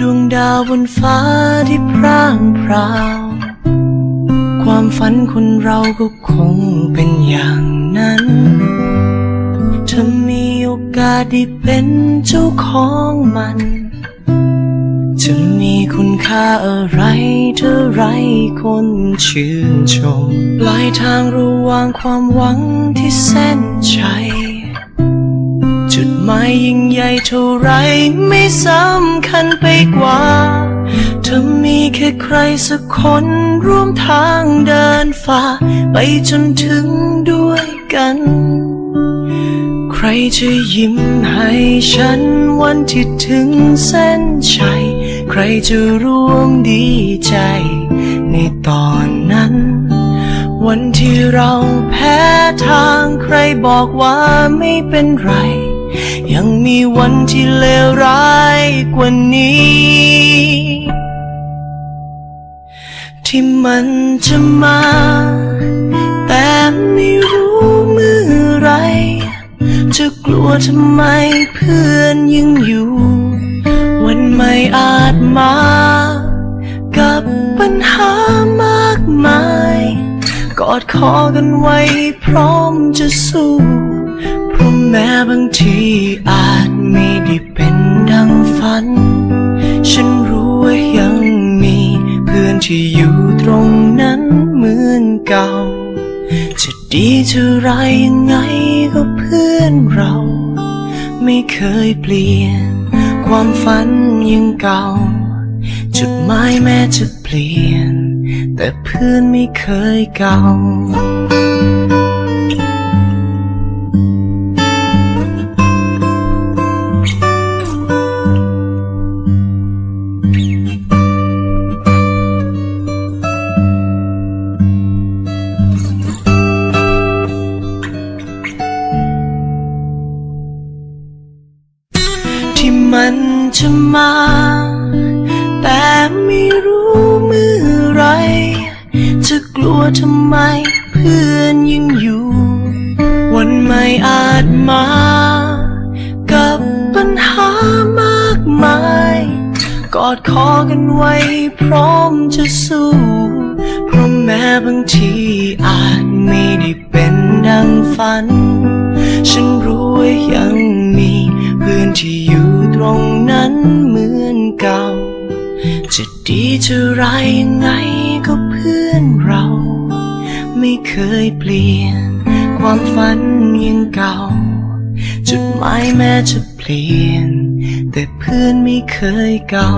ดวงดาวบนฟ้าที่พร่างพราว ความฝันคนเราก็คงเป็นอย่างนั้นถ้ามีโอกาสได้เป็นเจ้าของมัน จะมีคุณค่าอะไรเท่าไรคนชื่นชม ปลายทางระหว่างความหวังที่เส้นชัย จุดหมายยิ่งใหญ่เท่าไรไม่สำคัญไปกว่าถ้ามีแค่ใครสักคนร่วมทางเดินฝ่า ไปจนถึงด้วยกัน ใครจะยิ้มให้ฉันวันที่ถึงเส้นชัย ใครจะร่วมดีใจ ในตอนนั้น วันที่เราแพ้ทางใครบอกว่าไม่เป็นไร ยังมีวันที่เลวร้ายกว่านี้ ที่มันจะมา แต่ไม่รู้เมื่อไร จะกลัวทำไมเพื่อนยังอยู่ วันไม่อาจมา กับปัญหามากมาย กอดคอกันไว้พร้อมจะสู้ บางทีอาจไม่ได้เป็นดังฝัน ฉันรู้ว่ายังมีเพื่อนที่อยู่ตรงนั้นเหมือนเก่า จะดีจะร้ายยังไงก็เพื่อนเรา ไม่เคยเปลี่ยน ความฝันยังเก่า จุดหมายแม้จะเปลี่ยน แต่เพื่อนไม่เคยเก่า มันจะมา แต่ไม่รู้เมื่อไรจะกลัวทำไมเพื่อนยังอยู่ วันไม่อาจมา กับปัญหามากมาย กอดคอกันไว้พร้อมจะสู้ เพราะแม้บางทีอาจไม่ได้เป็นดังฝัน ฉันรู้ว่ายังมีเพื่อนที่อยู่ ตรงนั้นเหมือนเก่า จะดีจะร้ายยังไงก็เพื่อนเรา ไม่เคยเปลี่ยน ความฝันยังเก่า จุดหมายแม้จะเปลี่ยน แต่เพื่อนไม่เคยเก่า